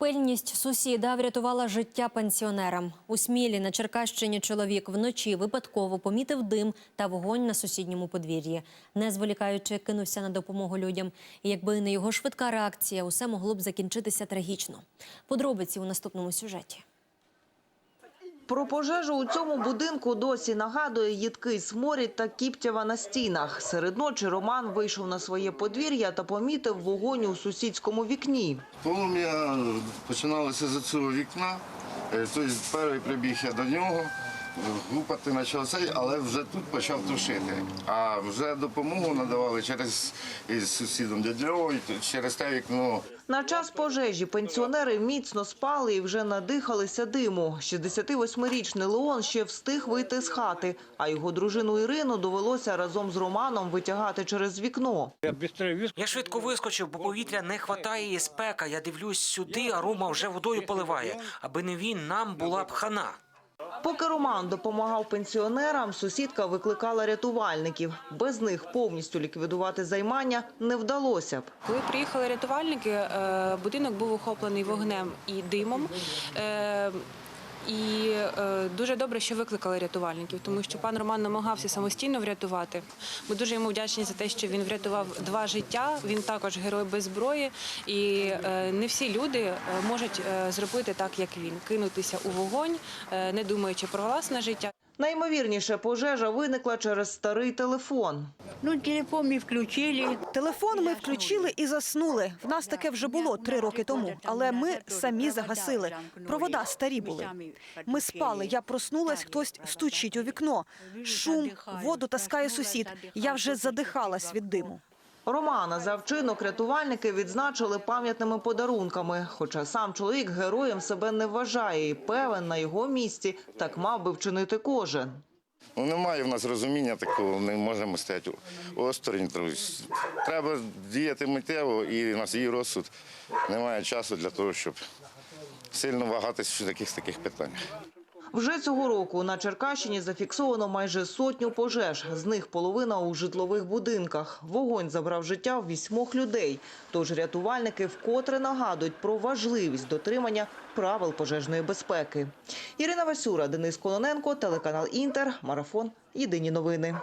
Пильність сусіда врятувала життя пенсіонерам. У Смілі на Черкащині чоловік вночі випадково помітив дим та вогонь на сусідньому подвір'ї. Не зволікаючи, кинувся на допомогу людям. І якби не його швидка реакція, усе могло б закінчитися трагічно. Подробиці у наступному сюжеті. Про пожежу у цьому будинку досі нагадує їдкий сморід та кіптява на стінах. Серед ночі Роман вийшов на своє подвір'я та помітив вогонь у сусідському вікні. Полум'я починалося з цього вікна. Тобто перший прибіг я до нього, гупати почав але вже тут почав тушити. А вже допомогу надавали через із сусідом дядьовою, через те вікно. На час пожежі пенсіонери міцно спали і вже надихалися диму. 68-річний Леон ще встиг вийти з хати, а його дружину Ірину довелося разом з Романом витягати через вікно. Я. Я швидко вискочив, бо повітря не хватає і спека. Я дивлюсь сюди, а Рома вже водою поливає. Аби не він, нам була б хана. Поки Роман допомагав пенсіонерам, сусідка викликала рятувальників. Без них повністю ліквідувати займання не вдалося б. Коли приїхали рятувальники, е, будинок був охоплений вогнем і димом. І е, дуже добре, що викликали рятувальників, тому що пан Роман намагався самостійно врятувати. Ми дуже йому вдячні за те, що він врятував два життя. Він також герой без зброї, і е, не всі люди е, можуть зробити так, як він, кинутися у вогонь, не думаючи про власне життя. Наймовірніше пожежа виникла через старий телефон. Ну, телефон ми включили. Телефон ми включили і заснули. В нас таке вже було три роки тому, але ми самі загасили. Провода старі були. Ми спали. Я проснулась, хтось стучить у вікно. Шум, воду таскає сусід. Я вже задихалась від диму. Романа за вчинок рятувальники відзначили пам'ятними подарунками. Хоча сам чоловік героєм себе не вважає і певен на його місці так мав би вчинити кожен. Ну, немає в нас розуміння такого, не можемо стояти осторонь. Треба діяти миттєво і на свій розсуд немає часу для того, щоб сильно вагатись в таких таких питаннях. Вже цього року на Черкащині зафіксовано майже сотню пожеж. З них половина у житлових будинках. Вогонь забрав життя в вісьмох людей. Тож рятувальники вкотре нагадують про важливість дотримання правил пожежної безпеки. Ірина Васюра, Денис Колоненко, телеканал Інтер, Марафон. Єдині новини.